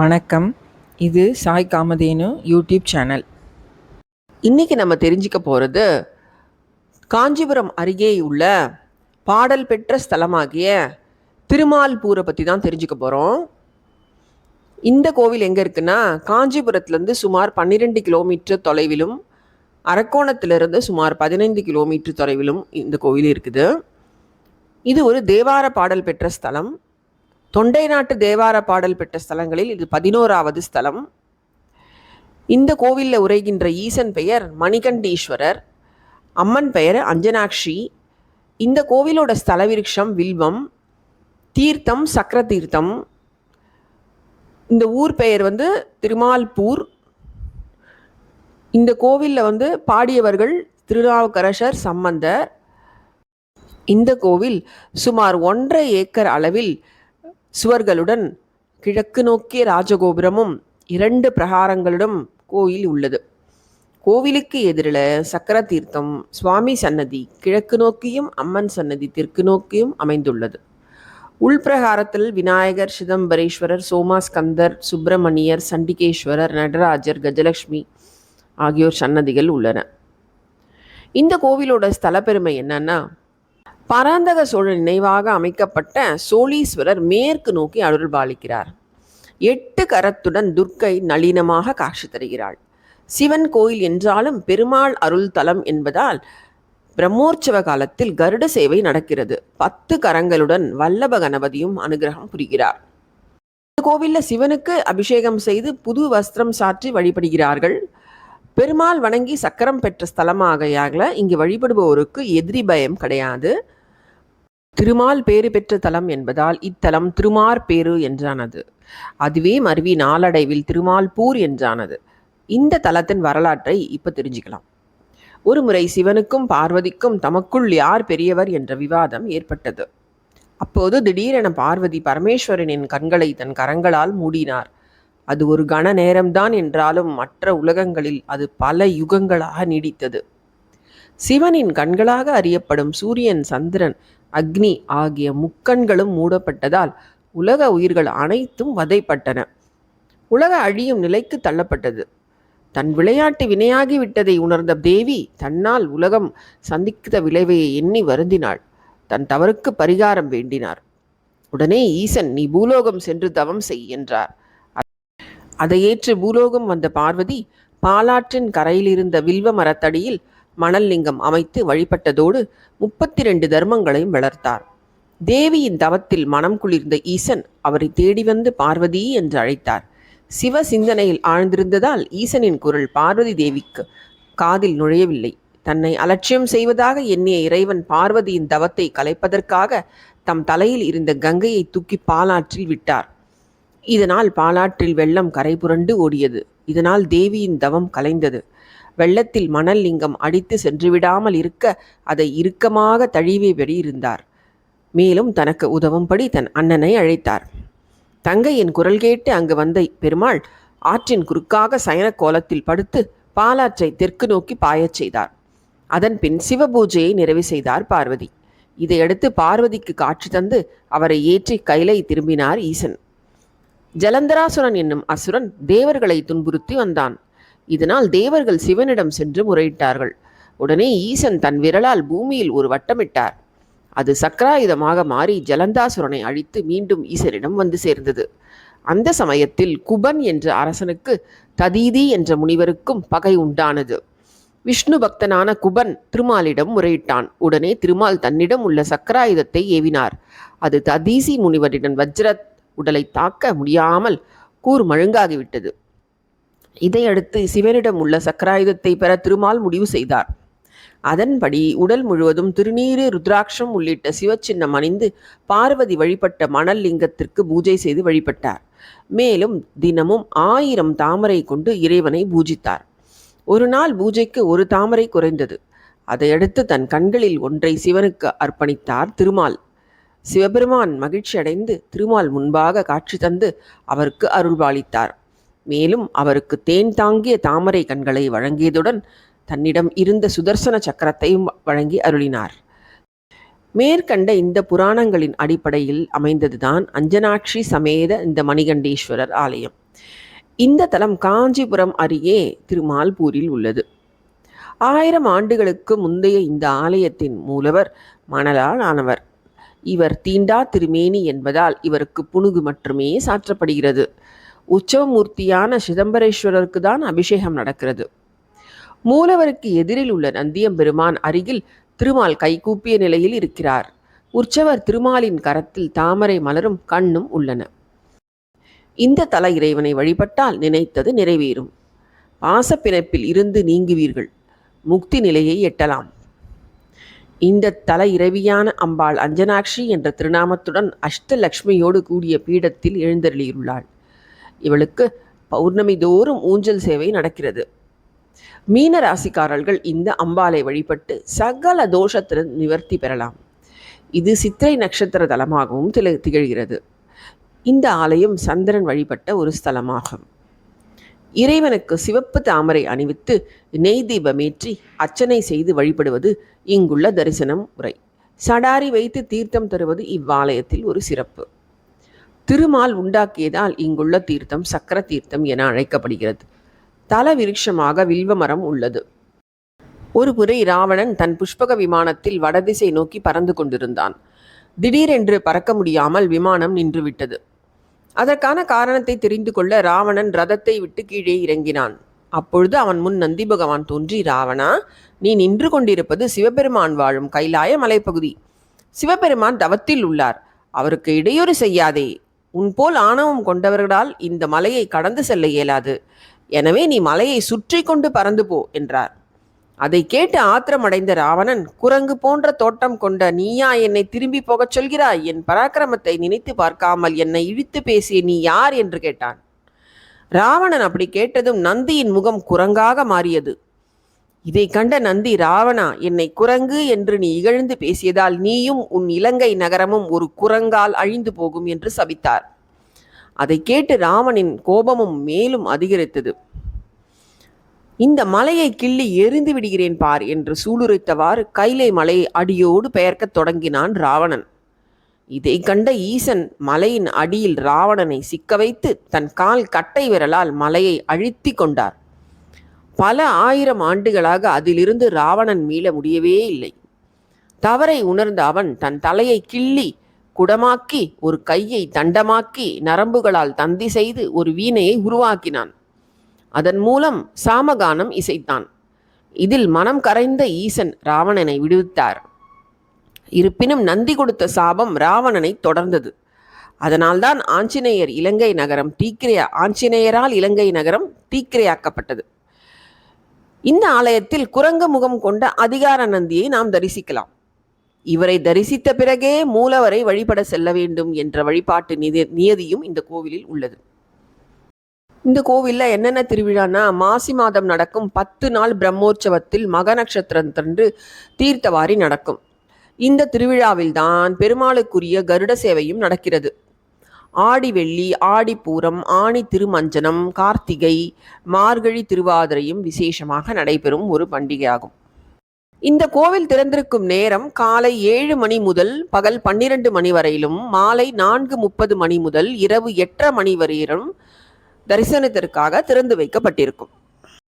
வணக்கம். இது Sai Kamadhenu YouTube channel. இன்றைக்கி நம்ம தெரிஞ்சுக்க போகிறது காஞ்சிபுரம் அருகே உள்ள பாடல் பெற்ற ஸ்தலமாகிய திருமால்பூரை பற்றி தான் தெரிஞ்சுக்க போகிறோம் இந்த கோவில் எங்கே இருக்குன்னா காஞ்சிபுரத்துலேருந்து சுமார் பன்னிரெண்டு கிலோமீட்டர் தொலைவிலும் அரக்கோணத்திலிருந்து சுமார் பதினைந்து கிலோமீட்டர் தொலைவிலும் இந்த கோவில் இருக்குது. இது ஒரு தேவார பாடல் பெற்ற ஸ்தலம். தொண்டை நாட்டு தேவார பாடல் பெற்ற ஸ்தலங்களில் இது பதினோராவது ஸ்தலம். இந்த கோவிலில் உரைகின்ற ஈசன் பெயர் மணிகண்டீஸ்வரர் அம்மன் பெயர் அஞ்சனாக்ஷி இந்த கோவிலோட ஸ்தல விருட்சம் வில்வம் தீர்த்தம் சக்கர தீர்த்தம் இந்த ஊர் பெயர் வந்து திருமால்பூர். இந்த கோவிலில் வந்து பாடியவர்கள் திருநாவுக்கரசர் சம்பந்தர். இந்த கோவில் சுமார் ஒன்றரை ஏக்கர் அளவில் சுவர்களுடன் கிழக்கு நோக்கிய ராஜகோபுரமும் இரண்டு பிரகாரங்களுடன் கோயில் உள்ளது. கோவிலுக்கு எதிரில் சக்கர தீர்த்தம் சுவாமி சன்னதி கிழக்கு நோக்கியும் அம்மன் சன்னதி தெற்கு நோக்கியும் அமைந்துள்ளது. உள்பிரகாரத்தில் விநாயகர் சிதம்பரேஸ்வரர் சோமாஸ்கந்தர் சுப்பிரமணியர் சண்டிகேஸ்வரர் நடராஜர் கஜலட்சுமி ஆகியோர் சன்னதிகள் உள்ளன. இந்த கோவிலோட ஸ்தல பெருமை என்னன்னா பராந்தக சோழன் நினைவாக அமைக்கப்பட்ட சோழீஸ்வரர் மேற்கு நோக்கி அருள் பாலிக்கிறார். எட்டு கரத்துடன் துர்க்கை நளினமாக காட்சி தருகிறாள். சிவன் கோயில் என்றாலும் பெருமாள் அருள் தலம் என்பதால் பிரம்மோற்சவ காலத்தில் கருட சேவை நடக்கிறது. பத்து கரங்களுடன் வல்லப கணபதியும் அனுகிரகம் புரிகிறார். இந்த கோவிலில் சிவனுக்கு அபிஷேகம் செய்து புது வஸ்திரம் சாற்றி வழிபடுகிறார்கள். பெருமாள் வணங்கி சக்கரம் பெற்ற ஸ்தலமாகையாக இங்கு வழிபடுபவருக்கு எதிரி பயம் கிடையாது. திருமால் பேறு பெற்ற தலம் என்பதால் இத்தலம் திருமார் பேரு என்றானது. அதுவே மருவி நாளடைவில் திருமால்பூர் என்றானது. இந்த தலத்தின் வரலாற்றை இப்போ தெரிஞ்சுக்கலாம். ஒரு முறை சிவனுக்கும் பார்வதிக்கும் தமக்குள் யார் பெரியவர் என்ற விவாதம் ஏற்பட்டது. அப்போது திடீரென பார்வதி பரமேஸ்வரனின் கண்களை தன் கரங்களால் மூடினார். அது ஒரு கண நேரம்தான் என்றாலும் மற்ற உலகங்களில் அது பல யுகங்களாக நீடித்தது. சிவனின் கண்களாக அறியப்படும் சூரியன் சந்திரன் அக்னி ஆகிய முக்கண்களும் மூடப்பட்டதால் உலக உயிர்கள் அனைத்தும் வதைப்பட்டன. உலக அழியும் நிலைக்கு தள்ளப்பட்டது. தன் விளையாட்டு வினையாகி விட்டதை உணர்ந்த தேவி தன்னால் உலகம் சந்தித்த விளைவை எண்ணி வருந்தினாள். தன் தவறுக்கு பரிகாரம் வேண்டினார். உடனே ஈசன் நீ பூலோகம் சென்று தவம் செய் என்றார். அதை ஏற்று பூலோகம் வந்த பார்வதி பாலாற்றின் கரையிலிருந்த வில்வ மரத்தடியில் மணல் லிங்கம் அமைத்து வழிபட்டதோடு முப்பத்தி ரெண்டு தர்மங்களையும் வளர்த்தார். தேவியின் தவத்தில் மனம் குளிர்ந்த ஈசன் அவரை தேடி வந்து பார்வதி என்று அழைத்தார். சிவ சிந்தனையில் ஆழ்ந்திருந்ததால் ஈசனின் குரல் பார்வதி தேவிக்கு காதில் நுழையவில்லை. தன்னை அலட்சியம் செய்வதாக எண்ணிய இறைவன் பார்வதியின் தவத்தை கலைப்பதற்காக தம் தலையில் இருந்த கங்கையை தூக்கி பாலாற்றில் விட்டார். இதனால் பாலாற்றில் வெள்ளம் கரை புரண்டு ஓடியது. இதனால் தேவியின் தவம் கலைந்தது. வெள்ளத்தில் மணல் லிங்கம் அடித்து சென்றுவிடாமல் இருக்க அதை இறுக்கமாக தழுவியபடி இருந்தார் மேலும் தனக்கு உதவும்படி தன் அண்ணனை அழைத்தார். தங்கையின் குரல் கேட்டு அங்கு வந்த பெருமாள் ஆற்றின் குறுக்காக சயன கோலத்தில் படுத்து பாலாற்றை தெற்கு நோக்கி பாயச் செய்தார். அதன் பின் சிவபூஜையை நிறைவு செய்தார் பார்வதி. இதையடுத்து பார்வதிக்கு காட்சி தந்து அவரை ஏற்றி கைலை திரும்பினார் ஈசன். ஜலந்தராசுரன் என்னும் அசுரன் தேவர்களை துன்புறுத்தி வந்தான். இதனால் தேவர்கள் சிவனிடம் சென்று முறையிட்டார்கள். உடனே ஈசன் தன் விரலால் பூமியில் ஒரு வட்டமிட்டார். அது சக்கராயுதமாக மாறி ஜலந்தாசுரனை அழித்து மீண்டும் ஈசனிடம் வந்து சேர்ந்தது. அந்த சமயத்தில் குபன் என்ற அரசனுக்கு ததீதி என்ற முனிவருக்கும் பகை உண்டானது. விஷ்ணு பக்தனான குபன் திருமாலிடம் முறையிட்டான். உடனே திருமால் தன்னிடம் உள்ள சக்கராயுதத்தை ஏவினார். அது ததீசி முனிவரிடம் வஜ்ர உடலை தாக்க முடியாமல் கூர் மழுங்காகிவிட்டது. இதையடுத்து சிவனிடம் உள்ள சக்கராயுதத்தை பெற திருமால் முடிவு செய்தார். அதன்படி உடல் முழுவதும் திருநீறு ருத்ராட்சம் உள்ளிட்ட சிவச்சின்னம் அணிந்து பார்வதி வழிபட்ட மணல் லிங்கத்திற்கு பூஜை செய்து வழிபட்டார். மேலும் தினமும் ஆயிரம் தாமரை கொண்டு இறைவனை பூஜித்தார். ஒரு நாள் பூஜைக்கு ஒரு தாமரை குறைந்தது. அதையடுத்து தன் கண்களில் ஒன்றை சிவனுக்கு அர்ப்பணித்தார் திருமால். சிவபெருமான் மகிழ்ச்சி அடைந்து திருமால் முன்பாக காட்சி தந்து அவருக்கு அருள்பாலித்தார். மேலும் அவருக்கு தேன் தாங்கிய தாமரை கண்களை வழங்கியதுடன் தன்னிடம் இருந்த சுதர்சன சக்கரத்தையும் வழங்கி அருளினார். மேற்கண்ட இந்த புராணங்களின் அடிப்படையில் அமைந்ததுதான் அஞ்சனாட்சி சமேத இந்த மணிகண்டேஸ்வரர் ஆலயம். இந்த தலம் காஞ்சிபுரம் அருகே திருமால்பூரில் உள்ளது. ஆயிரம் ஆண்டுகளுக்கு முந்தைய இந்த ஆலயத்தின் மூலவர் மணலால் ஆனவர். இவர் தீண்டா திருமேனி என்பதால் இவருக்கு புனுகு மட்டுமே சாற்றப்படுகிறது. உற்சவமூர்த்தியான சிதம்பரேஸ்வரருக்கு தான் அபிஷேகம் நடக்கிறது. மூலவருக்கு எதிரில் உள்ள நந்தியம்பெருமான் அருகில் திருமால் கைகூப்பிய நிலையில் இருக்கிறார். உற்சவர் திருமாலின் கரத்தில் தாமரை மலரும் கண்ணும் உள்ளன. இந்த தல இறைவனை வழிபட்டால் நினைத்தது நிறைவேறும். பாசப்பிணைப்பில் இருந்து நீங்குவீர்கள். முக்தி நிலையை எட்டலாம். இந்த தல இரவியான அம்பாள் அஞ்சனாட்சி என்ற திருநாமத்துடன் அஷ்டலக்ஷ்மியோடு கூடிய பீடத்தில் எழுந்தருளியுள்ளாள். இவளுக்கு பௌர்ணமி தோறும் ஊஞ்சல் சேவை நடக்கிறது. மீன ராசிக்காரர்கள் இந்த அம்பாளை வழிபட்டு சகல தோஷத்திற்கு நிவர்த்தி பெறலாம். இது சித்திரை நட்சத்திர தலமாகவும் திகழ்கிறது. இந்த ஆலயம் சந்திரன் வழிபட்ட ஒரு ஸ்தலமாகும். இறைவனுக்கு சிவப்பு தாமரை அணிவித்து நெய் தீபமேற்றி அர்ச்சனை செய்து வழிபடுவது இங்குள்ள தரிசனம் முறை சடாரி வைத்து தீர்த்தம் தருவது இவ்வாலயத்தில் ஒரு சிறப்பு. திருமால் உண்டாக்கியதால் இங்குள்ள தீர்த்தம் சக்கர தீர்த்தம் என அழைக்கப்படுகிறது. தல விருட்சமாக வில்வ மரம் உள்ளது. ஒரு முறை ராவணன் தன் புஷ்பக விமானத்தில் வடதிசை நோக்கி பறந்து கொண்டிருந்தான். திடீரென்று பறக்க முடியாமல் விமானம் நின்றுவிட்டது. அதற்கான காரணத்தை தெரிந்து கொள்ள ராவணன் ரதத்தை விட்டு கீழே இறங்கினான். அப்பொழுது அவன் முன் நந்தி பகவான் தோன்றி ராவணா நீ நின்று கொண்டிருப்பது சிவபெருமான் வாழும் கைலாய மலைப்பகுதி. சிவபெருமான் தவத்தில் உள்ளார். அவருக்கு இடையூறு செய்யாதே. உன் போல் ஆணவம் கொண்டவர்களால் இந்த மலையை கடந்து செல்ல இயலாது. எனவே நீ மலையை சுற்றி கொண்டு பறந்து போ என்றார். அதை கேட்டு ஆத்திரமடைந்த ராவணன் குரங்கு போன்ற தோட்டம் கொண்ட நீயா என்னை திரும்பி போகச் சொல்கிறாய்? என் பராக்கிரமத்தை நினைத்து பார்க்காமல் என்னை இழித்து பேசிய நீ யார்? என்று கேட்டான். ராவணன் அப்படி கேட்டதும் நந்தியின் முகம் குரங்காக மாறியது. இதை கண்ட நந்தி ராவணா என்னை குரங்கு என்று நீ இகழ்ந்து பேசியதால் நீயும் உன் இலங்கை நகரமும் ஒரு குரங்கால் அழிந்து போகும் என்று சபித்தார். அதை கேட்டு ராவனின் கோபமும் மேலும் அதிகரித்தது. இந்த மலையை கிள்ளி எரிந்து விடுகிறேன் பார் என்று சூளுரைத்தவாறு கைலை மலையை அடியோடு பெயர்க்கத் தொடங்கினான் ராவணன். இதை கண்ட ஈசன் மலையின் அடியில் ராவணனை சிக்க வைத்து தன் கால் கட்டை விரலால் மலையை அழுத்தி கொண்டார். பல ஆயிரம் ஆண்டுகளாக அதிலிருந்து ராவணன் மீள முடியவே இல்லை. தவறை உணர்ந்த அவன் தன் தலையை கிள்ளி குடமாக்கி ஒரு கையை தண்டமாக்கி நரம்புகளால் தந்தி செய்து ஒரு வீணையை உருவாக்கினான். அதன் மூலம் சாமகானம் இசைத்தான். இதில் மனம் கரைந்த ஈசன் ராவணனை விடுவித்தார். இருப்பினும் நந்தி கொடுத்த சாபம் ராவணனை தொடர்ந்தது. அதனால்தான் ஆஞ்சநேயர் இலங்கை நகரம் தீக்கிரையா ஆஞ்சநேயரால் இலங்கை நகரம் தீக்கிரையாக்கப்பட்டது. இந்த ஆலயத்தில் குரங்கு முகம் கொண்ட அதிகார நந்தியை நாம் தரிசிக்கலாம். இவரை தரிசித்த பிறகே மூலவரை வழிபட செல்ல வேண்டும் என்ற வழிபாட்டு நிதி நியதியும் இந்த கோவிலில் உள்ளது. இந்த கோவிலில் என்னென்ன திருவிழான்னா மாசி மாதம் நடக்கும் பத்து நாள் பிரம்மோற்சவத்தில் மக நட்சத்திரத்தன்று தீர்த்தவாரி நடக்கும். இந்த திருவிழாவில் தான் பெருமாளுக்குரிய கருட சேவையும் நடக்கிறது. ஆடி வெள்ளி ஆடிப்பூரம் ஆணி திருமஞ்சனம் கார்த்திகை மார்கழி திருவாதிரையும் விசேஷமாக நடைபெறும் ஒரு பண்டிகையாகும். இந்த கோவில் திறந்திருக்கும் நேரம் காலை ஏழு மணி முதல் பகல் பன்னிரண்டு மணி வரையிலும் மாலை நான்கு முப்பது மணி முதல் இரவு எட்டரை மணி வரையிலும் தரிசனத்திற்காக திறந்து வைக்கப்பட்டிருக்கும்.